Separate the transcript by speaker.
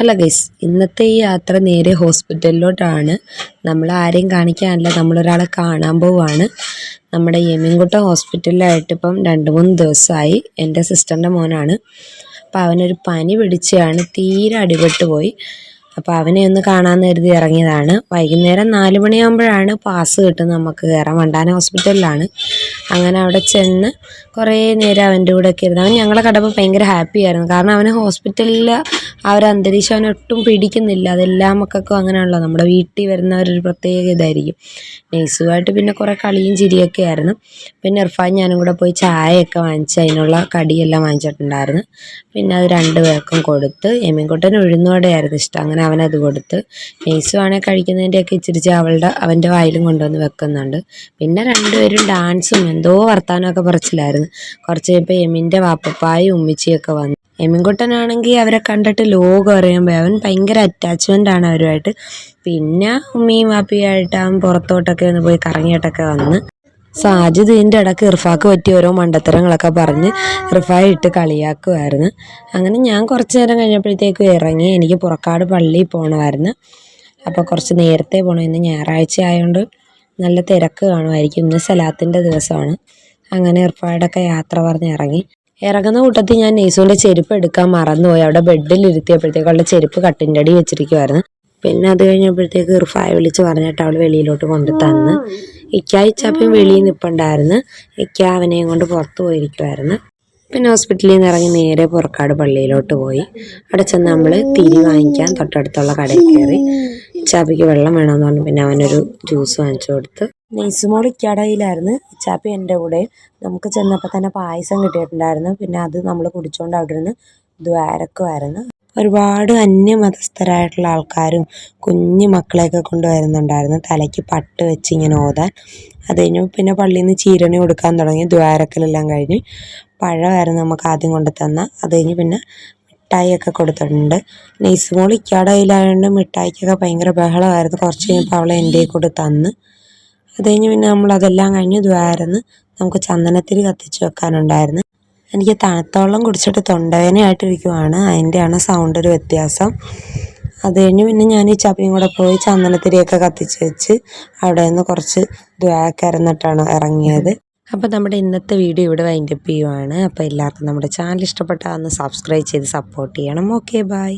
Speaker 1: Hello guys ഇന്നത്തെ ഈ യാത്ര നേരെ ഹോസ്പിറ്റലിലോട്ടാണ്. നമ്മൾ ആരെയും കാണിക്കാനല്ല. നമ്മളൊരാളെ കാണാൻ പോവാണ്. നമ്മുടെ യമീൻകുട്ടം ഹോസ്പിറ്റലിലായിട്ട് ഇപ്പം രണ്ട് മൂന്ന് ദിവസമായി എന്റെ സിസ്റ്ററിന്റെ മോനാണ്. അപ്പോൾ അവനൊരു പനി പിടിച്ചാണ് തീരെ അടിപെട്ട് പോയി. അപ്പോൾ അവനെ ഒന്ന് കാണാമെന്ന് കരുതി ഇറങ്ങിയതാണ്. വൈകുന്നേരം നാല് മണിയാകുമ്പോഴാണ് പാസ് കിട്ടുന്നത്. നമുക്ക് കയറാൻ വണ്ടാന ഹോസ്പിറ്റലിലാണ്. അങ്ങനെ അവിടെ ചെന്ന് കുറേ നേരം അവന്റെ കൂടെ ഒക്കെ ഇരുന്നു. അവൻ ഞങ്ങളെ കണ്ടപ്പോൾ ഭയങ്കര ഹാപ്പി ആയിരുന്നു. കാരണം അവന് ഹോസ്പിറ്റലിൽ ആ ഒരു അന്തരീക്ഷം അവനെ ഒട്ടും പിടിക്കുന്നില്ല. അതെല്ലാ മക്കൾക്കും അങ്ങനെയാണല്ലോ. നമ്മുടെ വീട്ടിൽ വരുന്നവരൊരു പ്രത്യേക ഇതായിരിക്കും. നേഴ്സുമായിട്ട് പിന്നെ കുറേ കളിയും ചിരിയൊക്കെ ആയിരുന്നു. പിന്നെ ഇർഫാൻ ഞാനും കൂടെ പോയി ചായയൊക്കെ വാങ്ങിച്ച് അതിനുള്ള കടിയെല്ലാം വാങ്ങിച്ചിട്ടുണ്ടായിരുന്നു. പിന്നെ അത് രണ്ടു പേർക്കും കൊടുത്ത് എമ്മിൻകുട്ടൻ ഉഴുന്നോടെയായിരുന്നു ഇഷ്ടം. അങ്ങനെ അവനത് കൊടുത്ത് ആണെങ്കിൽ കഴിക്കുന്നതിന്റെയൊക്കെ ഇച്ചിരിച്ച് അവളുടെ അവന്റെ വായിലും കൊണ്ടുവന്ന് വെക്കുന്നുണ്ട്. പിന്നെ രണ്ടുപേരും ഡാൻസും എന്തോ വർത്താനമൊക്കെ പറച്ചിലായിരുന്നു. കുറച്ച് കഴിയുമ്പോൾ എമിന്റെ വാപ്പപ്പായും ഉമ്മിച്ചിയൊക്കെ വന്നു. എമിൻകുട്ടനാണെങ്കിൽ അവരെ കണ്ടിട്ട് ലോകം അറിയുമ്പോൾ അവൻ ഭയങ്കര അറ്റാച്ച്മെന്റ് ആണ് അവരുമായിട്ട്. പിന്നെ ഉമ്മിയും വാപ്പിയായിട്ട് അവൻ പുറത്തോട്ടൊക്കെ ഒന്ന് പോയി കറങ്ങിയിട്ടൊക്കെ വന്ന്. സാജിദ് ഇതിന്റെ ഇടയ്ക്ക് ഇർഫാക്ക് പറ്റി ഓരോ മണ്ടത്തരങ്ങളൊക്കെ പറഞ്ഞ് ഇർഫായി ഇട്ട് കളിയാക്കുമായിരുന്നു അങ്ങനെ ഞാൻ കുറച്ച് നേരം കഴിഞ്ഞപ്പോഴത്തേക്കും ഇറങ്ങി എനിക്ക് പുറക്കാട് പള്ളിയിൽ പോകണമായിരുന്നു അപ്പോൾ കുറച്ച് നേരത്തെ പോകണം ഇന്ന് ഞായറാഴ്ച ആയതുകൊണ്ട് നല്ല തിരക്ക് കാണുമായിരിക്കും. ഇന്ന് സലാത്തിന്റെ ദിവസമാണ്. അങ്ങനെ ഇർഫായുടെയൊക്കെ യാത്ര പറഞ്ഞ് ഇറങ്ങി ഇറങ്ങുന്ന കൂട്ടത്തിൽ ഞാൻ നെയ്സൂന്റെ ചെരുപ്പ് എടുക്കാൻ മറന്നുപോയി. അവിടെ ബെഡിൽ ഇരുത്തിയപ്പോഴത്തേക്ക് അവളുടെ ചെരുപ്പ് കട്ടിന്റെ അടി വെച്ചിരിക്കുമായിരുന്നു പിന്നെ അത് കഴിഞ്ഞപ്പോഴത്തേക്ക് ഇർഫായ വിളിച്ച് പറഞ്ഞിട്ട് അവൾ വെളിയിലോട്ട് കൊണ്ട് തന്ന്. ഇക്കായിച്ചപ്പം വെളിയിൽ നിൽപ്പുണ്ടായിരുന്നു ഇക്ക അവനെയും കൊണ്ട് പുറത്ത് പോയിരിക്കുമായിരുന്നു പിന്നെ ഹോസ്പിറ്റലിൽ നിന്ന് ഇറങ്ങി നേരെ പുറക്കാട് പള്ളിയിലോട്ട് പോയി. അവിടെ ചെന്ന് നമ്മൾ തിരി വാങ്ങിക്കാൻ തൊട്ടടുത്തുള്ള കടയിൽ കയറി. ചാപ്പിക്ക് വെള്ളം വേണമെന്ന് പറഞ്ഞു. പിന്നെ അവനൊരു ജ്യൂസ് വാങ്ങിച്ചു കൊടുത്ത്. നെയ്സുമോൾ ഇക്കാടയിലായിരുന്നു ചാപ്പി എന്റെ കൂടെ. നമുക്ക് ചെന്നപ്പോൾ തന്നെ പായസം കിട്ടിയിട്ടുണ്ടായിരുന്നു. പിന്നെ അത് നമ്മൾ കുടിച്ചുകൊണ്ട് അവിടെ ഇരുന്ന് ദ്വാരക്കുമായിരുന്നു ഒരുപാട് അന്യമതസ്ഥരായിട്ടുള്ള ആൾക്കാരും കുഞ്ഞു മക്കളെയൊക്കെ കൊണ്ടുവരുന്നുണ്ടായിരുന്നു. തലയ്ക്ക് പട്ട് വെച്ച് ഇങ്ങനെ ഓതാൻ. അത് കഴിഞ്ഞ് പിന്നെ പള്ളിയിൽ നിന്ന് ചീരണി കൊടുക്കാൻ തുടങ്ങി. ദ്വാരക്കലെല്ലാം കഴിഞ്ഞ് പഴമായിരുന്നു നമുക്ക് ആദ്യം കൊണ്ട് തന്ന. അത് കഴിഞ്ഞ് പിന്നെ മിഠായിയൊക്കെ കൊടുത്തിട്ടുണ്ട്. നെയ്സ് മോൾ ഇക്കാടയിലായതുകൊണ്ട് മിഠായിക്കൊക്കെ ഭയങ്കര ബഹളമായിരുന്നു. കുറച്ച് കഴിഞ്ഞപ്പോൾ അവളെ എന്റെ കൂടെ തന്ന്. അത് കഴിഞ്ഞ് പിന്നെ നമ്മൾ അതെല്ലാം കഴിഞ്ഞ് ദ്വാരന്ന് നമുക്ക് ചന്ദനത്തിരി കത്തിച്ച് വെക്കാനുണ്ടായിരുന്നു. എനിക്ക് തണുത്ത വെള്ളം കുടിച്ചിട്ട് തൊണ്ടവേനയായിട്ടിരിക്കുവാണ് അതിന്റെയാണ് സൗണ്ട് ഒരു വ്യത്യാസം. അത് കഴിഞ്ഞ് പിന്നെ ഞാൻ ഈ ചപ്പിയും കൂടെ പോയി ചന്ദനത്തിരിയൊക്കെ കത്തിച്ച് വെച്ച് അവിടെ നിന്ന് കുറച്ച് ദ്വാരക്കരന്നിട്ടാണ് ഇറങ്ങിയത്. അപ്പോൾ നമ്മുടെ ഇന്നത്തെ വീഡിയോ ഇവിടെ വൈൻഡപ്പ് ചെയ്യുവാണ്. അപ്പോൾ എല്ലാവർക്കും നമ്മുടെ ചാനൽ ഇഷ്ടപ്പെട്ടാൽ ഒന്ന് സബ്സ്ക്രൈബ് ചെയ്ത് സപ്പോർട്ട് ചെയ്യണം. Okay bye